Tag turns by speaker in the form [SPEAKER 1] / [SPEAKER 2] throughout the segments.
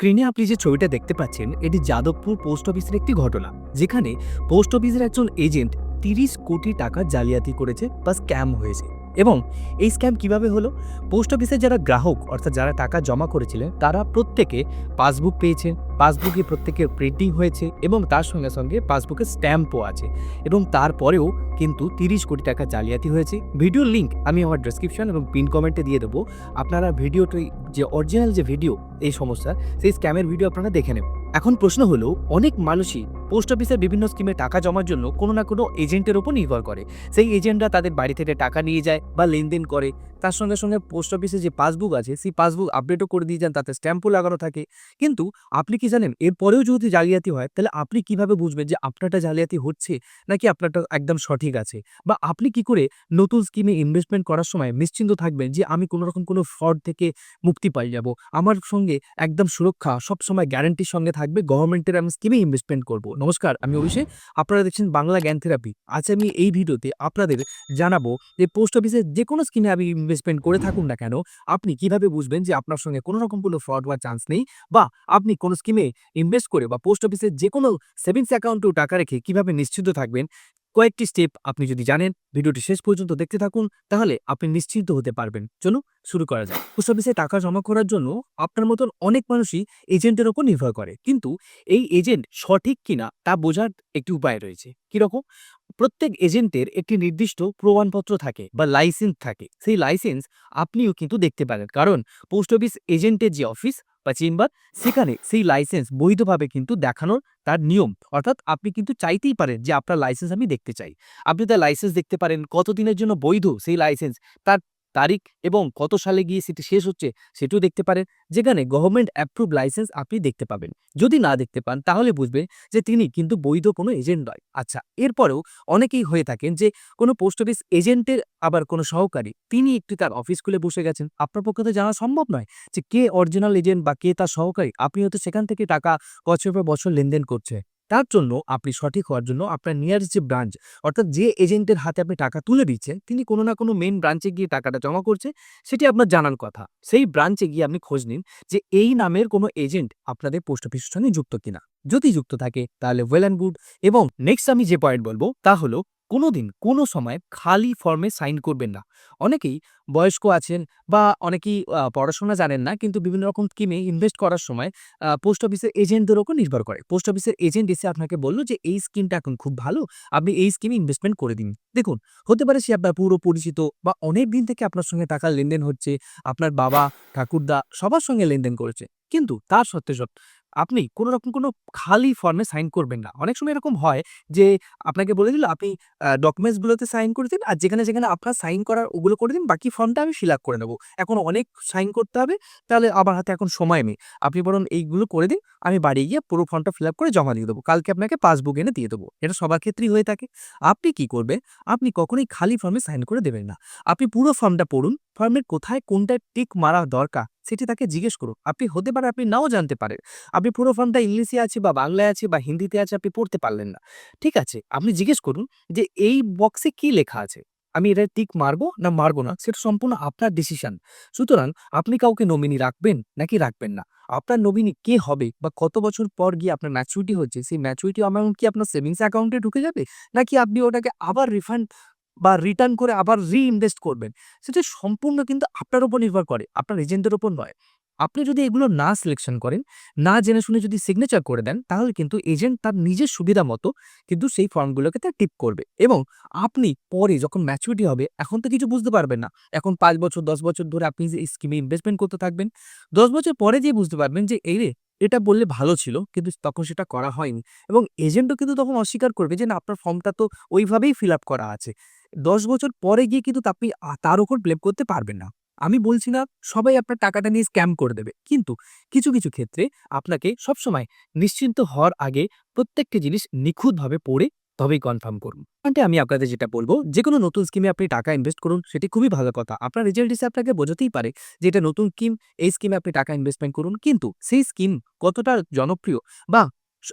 [SPEAKER 1] স্ক্রিনে আপনি যে ছবিটা দেখতে পাচ্ছেন, এটি যাদবপুর পোস্ট অফিসের একটি ঘটনা। যেখানে পোস্ট অফিসের একজন এজেন্ট তিরিশ কোটি টাকা জালিয়াতি করেছে বা স্ক্যাম হয়েছে। এবং এই স্ক্যাম কীভাবে হলো? পোস্ট অফিসের যারা গ্রাহক, অর্থাৎ যারা টাকা জমা করেছিলেন, তারা প্রত্যেকে পাসবুক পেয়েছেন পাসবুকে প্রত্যেকের প্রিন্টিং হয়েছে এবং তার সঙ্গে সঙ্গে পাসবুকের স্ট্যাম্পও আছে এবং তারপরেও কিন্তু তিরিশ কোটি টাকা জালিয়াতি হয়েছে। ভিডিওর লিঙ্ক আমি আমার ডেসক্রিপশন এবং পিন কমেন্টে দিয়ে দেবো। আপনারা ভিডিওটি, যে অরিজিনাল যে ভিডিও এই সমস্যা, সেই স্ক্যামের ভিডিও আপনারা দেখে নেবেন। এখন প্রশ্ন হলো, অনেক মানুষই পোস্ট অফিসের বিভিন্ন স্কিমে টাকা জমার জন্য কোনো না কোনো এজেন্টের ওপর নির্ভর করে। সেই এজেন্টরা তাদের বাড়ি থেকে টাকা নিয়ে যায় বা লেনদেন করে। তার সঙ্গে সঙ্গে পোস্ট অফিসে যে পাসবুক আছে, সেই পাসবুক আপডেটও করে দিয়ে যান, তাতে স্ট্যাম্পও লাগানো থাকে। কিন্তু আপনি কি জানেন, এরপরেও যদি জালিয়াতি হয়, তাহলে আপনি কীভাবে বুঝবেন যে আপনারটা জালিয়াতি হচ্ছে, নাকি আপনারটা একদম সঠিক আছে? বা আপনি কি করে নতুন স্কিমে ইনভেস্টমেন্ট করার সময় নিশ্চিন্ত থাকবেন যে আমি কোনো রকম কোনো ফ্রড থেকে মুক্তি পাই যাব? আমার সঙ্গে একদম সুরক্ষা সব সময় গ্যারান্টির সঙ্গে থাকবে গভর্নমেন্টের আমি স্কিমে ইনভেস্টমেন্ট করব। নমস্কার, আমি অভিষেক। আপনারা দেখছেন বাংলা জ্ঞান থেরাপি আজ আমি এই ভিডিওতে আপনাদের জানাব যে পোস্ট অফিসের যে কোনো স্কিমে আপনি ইনভেস্টমেন্ট করে থাকুন না কেন, আপনি কীভাবে বুঝবেন যে আপনার সঙ্গে কোনো রকম কোনো ফ্রড হওয়ার চান্স নেই? বা আপনি কোনো স্কিমে ইনভেস্ট করে বা পোস্ট অফিসের যে কোনো সেভিংস অ্যাকাউন্টেও টাকা রেখে কীভাবে নিশ্চিত থাকবেন? কয়েকটি স্টেপ আপনি যদি জানেন, ভিডিওটি শেষ পর্যন্ত দেখতে থাকুন, তাহলে আপনি নিশ্চিন্ত হতে পারবেন। চলুন শুরু করা যায় পোস্ট অফিসে টাকা জমা করার জন্য আপনার মতন অনেক মানুষই এজেন্টের ওপর নির্ভর করে। কিন্তু এই এজেন্ট সঠিক কিনা তা বোঝার একটি উপায় রয়েছে। কীরকম? প্রত্যেক এজেন্টের একটি নির্দিষ্ট প্রমাণপত্র থাকে বা লাইসেন্স থাকে। সেই লাইসেন্স আপনিও কিন্তু দেখতে পারেন। কারণ পোস্ট অফিস এজেন্টের যে অফিস বা চেম্বার, সেখানে সেই লাইসেন্স বৈধভাবে কিন্তু দেখানোর তার নিয়ম। অর্থাৎ আপনি কিন্তু চাইতেই পারেন যে আপনার লাইসেন্স আমি দেখতে চাই। আপনি তার লাইসেন্স দেখতে পারেন, কতদিনের জন্য বৈধ সেই লাইসেন্স তার তারিখ এবং কত সালে গিয়ে সেটি শেষ হচ্ছে সেটিও দেখতে পারেন। যেখানে গভর্নমেন্ট অ্যাপ্রুভ লাইসেন্স আপনি দেখতে পাবেন। যদি না দেখতে পান, তাহলে বুঝবেন যে তিনি কিন্তু বৈধ কোনো এজেন্ট নয়। আচ্ছা এরপরেও অনেকেই হয়ে থাকেন যে কোনো পোস্ট অফিস এজেন্টের আবার কোনো সহকারী, তিনি একটি তার অফিস খুলে বসে গেছেন। আপনার পক্ষে তো জানা সম্ভব নয় যে কে অরিজিনাল এজেন্ট বা কে তার সহকারী। আপনি হয়তো সেখান থেকে টাকা বছর পর বছর লেনদেন করছে তার জন্য আপনি সঠিক হওয়ার জন্য আপনার নিয়ারেস্ট যে ব্রাঞ্চ অর্থাৎ যে এজেন্টের হাতে আপনি টাকা তুলে দিচ্ছেন, তিনি কোনো না কোনো মেন ব্রাঞ্চে গিয়ে টাকাটা জমা করছে, সেটি আপনার জানার কথা। সেই ব্রাঞ্চে গিয়ে আপনি খোঁজ নিন যে এই নামের কোনো এজেন্ট আপনাদের পোস্ট অফিসের সঙ্গে যুক্ত কিনা। যদি যুক্ত থাকে, তাহলে ওয়েল অ্যান্ড গুড এবং নেক্সট আমি যে পয়েন্ট বলব, তা হলো কোনোদিন কোনো সময় খালি ফর্মে সাইন করবেন না। অনেকেই বয়স্ক আছেন বা অনেকেই পড়াশোনা জানেন না কিন্তু বিভিন্ন রকম স্কিমে ইনভেস্ট করার সময় পোস্ট অফিসের এজেন্টদের ওপর নির্ভর করে। পোস্ট অফিসের এজেন্ট এসে আপনাকে বলল যে, এই স্কিমটা এখন খুব ভালো, আপনি এই স্কিমে ইনভেস্টমেন্ট করে দিন। দেখুন, হতে পারে সে আপনার পুরো পরিচিত বা অনেক দিন থেকে আপনার সঙ্গে টাকার লেনদেন হচ্ছে, আপনার বাবা, ঠাকুরদা সবার সঙ্গে লেনদেন করেছে। কিন্তু তার সত্ত্বে আপনি কোনো রকম কোনো খালি ফর্মে সাইন করবেন না। অনেক সময় এরকম হয় যে আপনাকে বলে দিল, আপনি ডকুমেন্টসগুলোতে সাইন করে দিন, আর যেখানে যেখানে আপনার সাইন করার ওগুলো করে দিন, বাকি ফর্মটা আমি ফিল করে নেব। এখন অনেক সাইন করতে হবে, তাহলে আমার হাতে এখন সময় নেই। আপনি বরং এইগুলো করে দিন, আমি বাড়ি গিয়ে পুরো ফর্মটা ফিল করে জমা দিয়ে দেবো। কালকে আপনাকে পাসবুক এনে দিয়ে দেবো। এটা সবার ক্ষেত্রেই হয়ে থাকে। আপনি কি করবেন, আপনি কখনোই খালি ফর্মে সাইন করে দেবেন না। আপনি পুরো ফর্মটা পড়ুন ফর্মের কোথায় কোনটা টিক মারা দরকার, সেটি তাকে জিজ্ঞেস করুন। আপনি হতে পারে, আপনি নাও জানতে পারেন। আপনি পুরো ফর্মটা ইংলিশে আছে বা বাংলায় আছে বা হিন্দিতে আছে, আপনি পড়তে পারলেন না। ঠিক আছে, আপনি জিজ্ঞেস করুন যে এই বক্সে কি লেখা আছে? আমি এটা টিক মারবো না মারবো না, সেটা সম্পূর্ণ আপনার ডিসিশন সুতরাং আপনি কাউকে নমিনি রাখবেন নাকি রাখবেন না? আপনার নমিনি কে হবে বা কত বছর পর গিয়ে আপনার ম্যাচুরিটি হচ্ছে, সেই ম্যাচুরিটি অ্যামাউন্ট কি আপনার সেভিংস অ্যাকাউন্টে ঢুকে যাবে? নাকি আপনি ওটাকে আবার রিফান্ড বা রিটার্ন করে আবার রিইনভেস্ট করবেন। সেটা সম্পূর্ণ কিন্তু আপনার উপর নির্ভর করে, আপনার এজেন্টের উপর নয়। আপনি যদি এগুলো না সিলেকশন করেন, না জেনে শুনে যদি সিগনেচার করে দেন, তাহলে কিন্তু এজেন্ট তার নিজের সুবিধা মতো কিন্তু সেই ফর্মগুলোকে তার টিপ করবে। এবং আপনি পরে যখন ম্যাচুরিটি হবে, এখন তো কিছু বুঝতে পারবেন না। এখন পাঁচ বছর, দশ বছর ধরে আপনি যে স্কিমে ইনভেস্টমেন্ট করতে থাকবেন, দশ বছর পরে যেয়ে বুঝতে পারবেন যে, এই রে, এটা বললে ভালো ছিল, কিন্তু তখন সেটা করা হয়নি। এবং এজেন্টও কিন্তু তখন অস্বীকার করবে যে, না, আপনার ফর্মটা তো ওইভাবেই ফিল আপ করা আছে। দশ বছর পরে গিয়ে কিন্তু আপনি তার উপর ব্লেম করতে পারবেন না। আমি বলছি না, সবাই আপনার টাকাটা নিয়ে স্ক্যাম করে দেবে। কিন্তু কিছু কিছু ক্ষেত্রে আপনাকে সবসময় নিশ্চিন্ত হওয়ার আগে প্রত্যেকটি জিনিস নিখুঁতভাবে পড়ে তবেই কনফার্ম করুন। মানে আমি আপনাদের যেটা বলব যে কোনো নতুন স্কিমে আপনি টাকা ইনভেস্ট করুন, সেটি খুবই ভালো কথা। আপনার রেজাল্ট এসে আপনাকে বোঝাতেই পারে যে এটা নতুন স্কিম এই স্কিমে আপনি টাকা ইনভেস্টমেন্ট করুন। কিন্তু সেই স্কিম কতটা জনপ্রিয় বা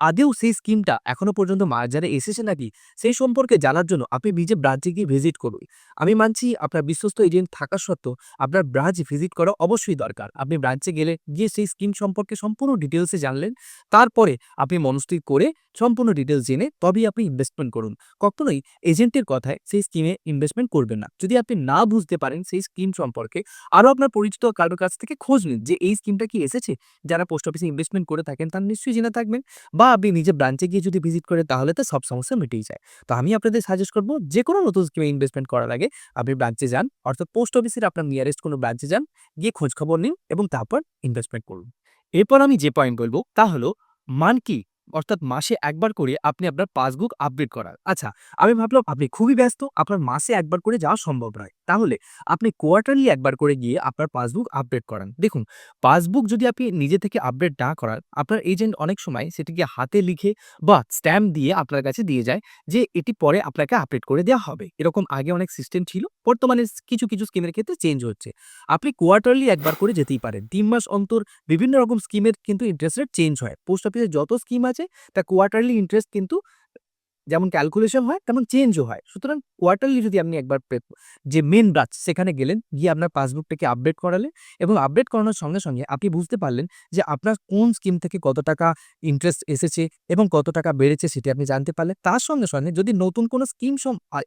[SPEAKER 1] আদেও সেই স্কিমটা এখনও পর্যন্ত বাজারে এসেছে নাকি? সেই সম্পর্কে জানার জন্য আপনি নিজে ব্রাঞ্চে গিয়ে ভিজিট করুন। আমি মানছি আপনার বিশ্বস্ত এজেন্ট থাকা সত্ত্বেও আপনার ব্রাঞ্চ ভিজিট করা অবশ্যই দরকার। আপনি ব্রাঞ্চে গেলে গিয়ে সেই স্কিম সম্পর্কে সম্পূর্ণ ডিটেলসে জানলেন। তারপরে আপনি মনস্থির করে সম্পূর্ণ ডিটেলস জেনে তবেই আপনি ইনভেস্টমেন্ট করুন। কখনোই এজেন্টের কথায় সেই স্কিমে ইনভেস্টমেন্ট করবেন না। যদি আপনি না বুঝতে পারেন সেই স্কিম সম্পর্কে, আরও আপনার পরিচিত কারোর কাছ থেকে খোঁজ নিন যে এই স্কিমটা কি এসেছে। যারা পোস্ট অফিসে ইনভেস্টমেন্ট করে থাকেন তার নিশ্চয়ই জেনে থাকবেন বা আপনি নিজে ব্রাঞ্চে গিয়ে যদি ভিজিট করেন তাহলে তো সব সমস্যা মিটেই যায়। তো আমি আপনাদের সাজেস্ট করব যে কোনো নতুন স্কিমে ইনভেস্টমেন্ট করার আগে আপনি ব্রাঞ্চে যান, অর্থাৎ পোস্ট অফিসের আপনার নিয়ারেস্ট কোনো ব্রাঞ্চে যান, গিয়ে খোঁজ খবর নিন এবং তারপর ইনভেস্টমেন্ট করুন। এরপর আমি যে পয়েন্ট বলব তা হলো, মানকি অর্থাৎ মাসে একবার করে আপনি আপনার পাসবুক আপডেট করার আচ্ছা আমি ভাবলাম আপনি খুবই ব্যস্ত, আপনার মাসে একবার করে যাওয়া সম্ভব নয়। তাহলে আপনি কোয়ার্টারলি একবার করে গিয়ে আপনার পাসবুক আপডেট করান। দেখুন, পাসবুক যদি আপনি নিজে থেকে আপডেট না করান, আপনার এজেন্ট অনেক সময় সেটিকে হাতে লিখে বা স্ট্যাম্প দিয়ে আপনার কাছে দিয়ে যায় যে এটি পরে আপনাকে আপডেট করে দেওয়া হবে। এরকম আগে অনেক সিস্টেম ছিল, বর্তমানে কিছু কিছু স্কিমের ক্ষেত্রে চেঞ্জ হচ্ছে। আপনি কোয়ার্টারলি একবার করে যেতেই পারেন। তিন মাস অন্তর বিভিন্ন রকম স্কিমের কিন্তু ইন্টারেস্ট রেট চেঞ্জ হয়। পোস্ট অফিসে যত স্কিম আছে তা কোয়ার্টারলি ইন্টারেস্ট কিন্তু যেমন ক্যালকুলেশন হয়, তেমন চেঞ্জও হয়। সুতরাং কোয়ার্টারলি যদি আপনি একবার যে মেন ব্রাঞ্চ সেখানে গেলেন, গিয়ে আপনার পাসবুকটাকে আপডেট করালেন এবং আপডেট করানোর সঙ্গে সঙ্গে আপনি বুঝতে পারলেন যে আপনার কোন স্কিম থেকে কত টাকা ইন্টারেস্ট এসেছে এবং কত টাকা বেড়েছে সেটি আপনি জানতে পারলেন। তার সঙ্গে সঙ্গে যদি নতুন কোনো স্কিম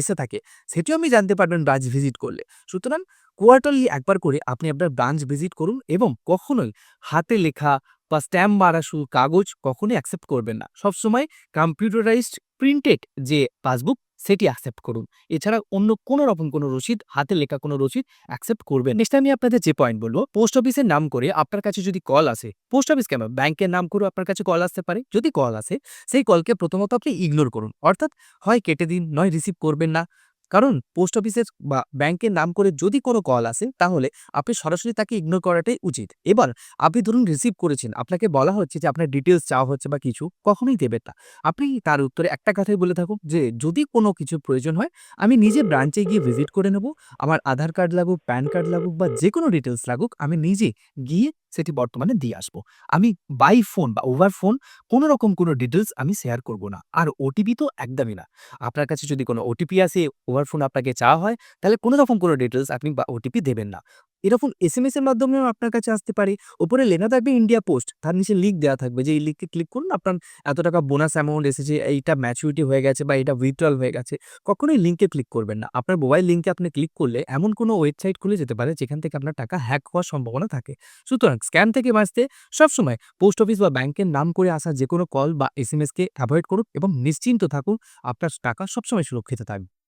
[SPEAKER 1] এসে থাকে, সেটিও আপনি জানতে পারবেন ব্রাঞ্চ ভিজিট করলে। সুতরাং কোয়ার্টারলি একবার করে আপনি আপনার ব্রাঞ্চ ভিজিট করুন এবং কখনোই হাতে লেখা বা স্ট্যাম্প মারা শুধু কাগজ কখনোই অ্যাকসেপ্ট করবেন না। সবসময় কম্পিউটারাইজড প্রিন্টেড যে পাসবুক সেটি অ্যাকসেপ্ট করুন। এছাড়া অন্য কোনো রকম কোনো রসিদ, হাতে লেখা কোনো রসিদ অ্যাকসেপ্ট করবেন নেক্সট আমি আপনাদের যে পয়েন্ট বলব পোস্ট অফিসের নাম করে আপনার কাছে যদি কল আসে পোস্ট অফিস কেন? ব্যাংকের নাম করে আপনার কাছে কল আসতে পারে। যদি কল আসে, সেই কলকে প্রথমত আপনি ইগনোর করুন। অর্থাৎ হয় কেটে দিন, নয় রিসিভ করবেন না। কারণ পোস্ট অফিসের বা ব্যাংকের নাম করে যদি কোনো কল আসে, তাহলে আপনি সরাসরি তাকে ইগনোর করাটাই উচিত। এবার আপনি ধরুন রিসিভ করেছেন, আপনাকে বলা হচ্ছে যে আপনার ডিটেলস চাওয়া হচ্ছে বা কিছু, কখনোই দেবেন না। আপনি তার উত্তরে একটা কথাই বলে থাকুন যে, যদি কোনো কিছু প্রয়োজন হয়, আমি নিজে ব্রাঞ্চে গিয়ে ভিজিট করে নেব। আমার আধার কার্ড লাগুক প্যান কার্ড লাগুক বা যে কোনো ডিটেলস লাগুক, আমি নিজে গিয়ে সেটি বর্তমানে দিয়ে আসব। আমি বাই ফোন বা ওভার ফোন কোনো রকম কোনো ডিটেলস আমি শেয়ার করব না। আর ওটিপি তো একদমই না। আপনার কাছে যদি কোনো ওটিপি আসে ওভার ফোন আপনাকে চাওয়া হয়, তাহলে কোনো রকম কোনো ডিটেলস আপনি বা ওটিপি দেবেন না। এরকম এস এম এস এর মাধ্যমেও আপনার কাছে আসতে পারে। ওপরে লেখা থাকবে ইন্ডিয়া পোস্ট তার নিচে লিঙ্ক দেওয়া থাকবে। যে এই লিঙ্কে ক্লিক করুন, আপনার এত টাকা বোনাস অ্যামাউন্ট এসেছে, এইটা ম্যাচুরিটি হয়ে গেছে বা এটা উইথড্রল হয়ে গেছে, কখনোই লিঙ্কে ক্লিক করবেন না। আপনার মোবাইল লিঙ্কে আপনি ক্লিক করলে এমন কোনো ওয়েবসাইট খুলে যেতে পারে, যেখান থেকে আপনার টাকা হ্যাক হওয়ার সম্ভাবনা থাকে। সুতরাং স্ক্যাম থেকে বাঁচতে সবসময় পোস্ট অফিস বা ব্যাংকের নাম করে আসা যে কোনো কল বা এস এম এসকে অ্যাভয়েড করুন এবং নিশ্চিন্ত থাকুন, আপনার টাকা সবসময় সুরক্ষিত থাকবে।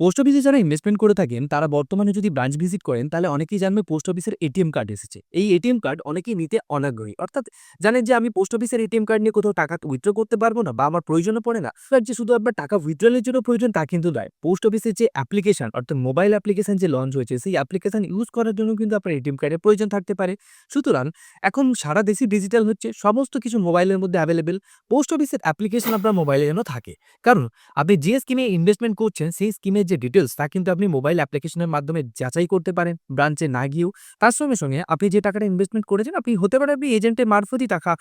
[SPEAKER 1] পোস্ট অফিসে যারা ইনভেস্টমেন্ট করে থাকেন, তারা বর্তমানে যদি ব্রাঞ্চ ভিজিট করেন, তাহলে অনেকেই জানবে পোস্ট অফিসের এটিএম কার্ড এসেছে। এই এটিএম কার্ড অনেকেই নিতে অনাগ্রহী। অর্থাৎ জানেন যে আমি পোস্ট অফিসের এটিএম কার্ড নিয়ে কোথাও টাকা উইথড্র করতে পারব না বা আমার প্রয়োজনও পড়ে না। যে শুধু আপনার টাকা উইথড্রলের জন্য প্রয়োজন, তা কিন্তু নয়। পোস্ট অফিসের যে অ্যাপ্লিকেশন অর্থাৎ মোবাইল অ্যাপ্লিকেশন যে লঞ্চ হয়েছে, সেই অ্যাপ্লিকেশন ইউজ করার জন্য কিন্তু আপনার এটিএম কার্ডের প্রয়োজন থাকতে পারে। সুতরাং এখন সারা দেশই ডিজিটাল হচ্ছে, সমস্ত কিছু মোবাইলের মধ্যে অ্যাভেলেবেল পোস্ট অফিসের অ্যাপ্লিকেশন আপনার মোবাইলে যেন থাকে। কারণ আপনি যে স্কিমে ইনভেস্টমেন্ট করছেন, সেই স্কিমের যে ডিটেলস তা কিন্তু আপনি মোবাইল অ্যাপ্লিকেশনের মাধ্যমে যাচাই করতে পারেন ব্রাঞ্চে না গিয়েও। তার সঙ্গে সঙ্গে আপনি যে টাকাটা ইনভেস্টমেন্ট করেছেন, আপনি হতে পারে আপনি এজেন্টের মারফতই টাকা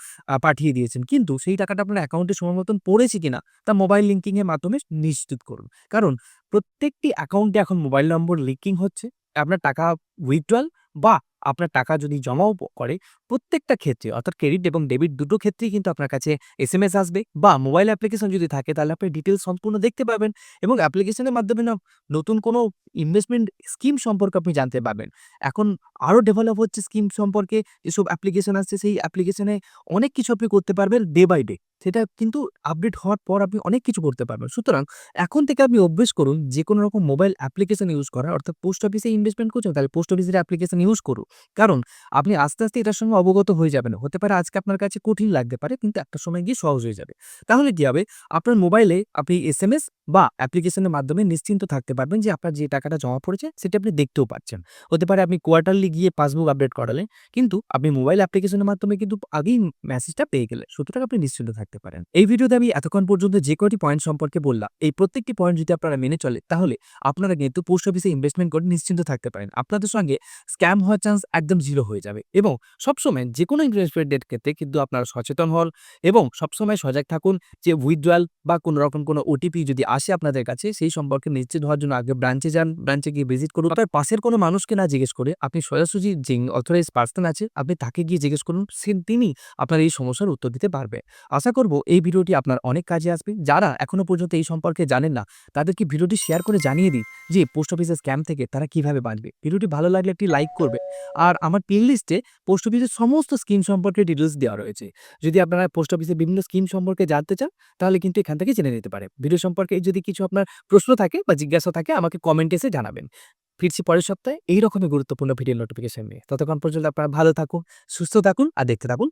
[SPEAKER 1] পাঠিয়ে দিয়েছেন। কিন্তু সেই টাকাটা আপনার অ্যাকাউন্টে সময় মতন পড়েছে কিনা, তা মোবাইল লিঙ্কিংয়ের মাধ্যমে নিশ্চিত করুন। কারণ প্রত্যেকটি অ্যাকাউন্টে এখন মোবাইল নম্বর লিঙ্কিং হচ্ছে। আপনার টাকা উইথড্রল বা আপনার টাকা যদি জমাও করে প্রত্যেকটা ক্ষেত্রে, অর্থাৎ ক্রেডিট এবং ডেবিট দুটো ক্ষেত্রেই কিন্তু আপনার কাছে এস এম এস আসবে বা মোবাইল অ্যাপ্লিকেশন যদি থাকে তাহলে আপনি ডিটেলস সম্পূর্ণ দেখতে পাবেন এবং অ্যাপ্লিকেশনের মাধ্যমে না নতুন কোনো ইনভেস্টমেন্ট স্কিম সম্পর্কে আপনি জানতে পারবেন। এখন আরও ডেভেলপ হচ্ছে স্কিম সম্পর্কে যেসব অ্যাপ্লিকেশন আসছে সেই অ্যাপ্লিকেশনে অনেক কিছু আপনি করতে পারবেন ডে বাই ডে সেটা কিন্তু আপডেট হওয়ার পর আপনি অনেক কিছু করতে পারবেন। সুতরাং এখন থেকে আপনি অভ্যেস করুন যে কোনো রকম মোবাইল অ্যাপ্লিকেশন ইউজ করা অর্থাৎ পোস্ট অফিসে ইনভেস্টমেন্ট করছেন তাহলে পোস্ট অফিসের অ্যাপ্লিকেশন ইউজ করুন। কারণ আপনি আস্তে আস্তে এটার সঙ্গে অবগত হয়ে যাবেন। হতে পারে আজকে আপনার কাছে কঠিন লাগতে পারে, কিন্তু একটা সময় গিয়ে সহজ হয়ে যাবে। তাহলে কি হবে? আপনার মোবাইলে আপনি এস এম এস বা অ্যাপ্লিকেশনের মাধ্যমে নিশ্চিন্ত থাকতে পারবেন যে আপনার যে টাকাটা জমা পড়েছে, সেটা আপনি দেখতেও পাচ্ছেন। হতে পারে আপনি কোয়ার্টারলি গিয়ে পাসবুক আপডেট করালেন, কিন্তু আপনি মোবাইল অ্যাপ্লিকেশনের মাধ্যমে কিন্তু আগেই মেসেজটা পেয়ে গেলেন। সুতরাং আপনি নিশ্চিন্ত থাকতে পারেন। এই ভিডিওতে আমি এতক্ষণ পর্যন্ত যে কয়টি পয়েন্ট সম্পর্কে বললাম, এই প্রত্যেকটি পয়েন্ট যদি আপনারা মেনে চলে তাহলে আপনারা কিন্তু পোস্ট অফিসে ইনভেস্টমেন্ট করে নিশ্চিন্ত থাকতে পারেন। আপনাদের সঙ্গে স্ক্যাম হওয়ার চান্স একদম জিরো হয়ে যাবে এবং সবসময় সবসময় যে কোনো ইন্টারেস্ট ডেট ক্ষেত্রে কিন্তু আপনারা সচেতন হন এবং সবসময় সজাগ থাকুন যে উইথড্রয়াল বা কোনো রকম কোনো ওটিপি যদি আসে আপনাদের কাছে, সেই সম্পর্কে নিশ্চিত হওয়ার জন্য আগে ব্রাঞ্চে যান ব্রাঞ্চে গিয়ে ভিজিট করুন। আপনার পাশের কোনো মানুষকে না জিজ্ঞেস করে আপনি সোজাসুজি যে অথরাইজ পার্সন আছে, আপনি তাকে গিয়ে জিজ্ঞেস করুন, সে তিনি আপনার এই সমস্যার উত্তর দিতে পারবে। আশা করব এই ভিডিওটি আপনার অনেক কাজে আসবে। যারা এখনও পর্যন্ত এই সম্পর্কে জানেন না, তাদেরকে ভিডিওটি শেয়ার করে জানিয়ে দিন যে পোস্ট অফিসের স্ক্যাম থেকে তারা কীভাবে বাঁচবে। ভিডিওটি ভালো লাগলে একটি লাইক করবে। আর আমার পিন লিস্টে পোস্ট অফিসের সমস্ত স্কিম সম্পর্কে ডিটেলস দেওয়া রয়েছে। যদি আপনারা পোস্ট অফিসের বিভিন্ন স্কিম সম্পর্কে জানতে চান, তাহলে কিন্তু এখান থেকে জেনে নিতে পারে ভিডিও সম্পর্কে যদি কিছু আপনার প্রশ্ন থাকে বা জিজ্ঞাসা থাকে, আমাকে কমেন্ট এসে জানাবেন। ফিরছি পরের সপ্তাহে, এইরকমই গুরুত্বপূর্ণ ভিডিও নোটিফিকেশন নিয়ে। ততক্ষণ পর্যন্ত আপনারা ভালো থাকুন, সুস্থ থাকুন, আর দেখতে থাকুন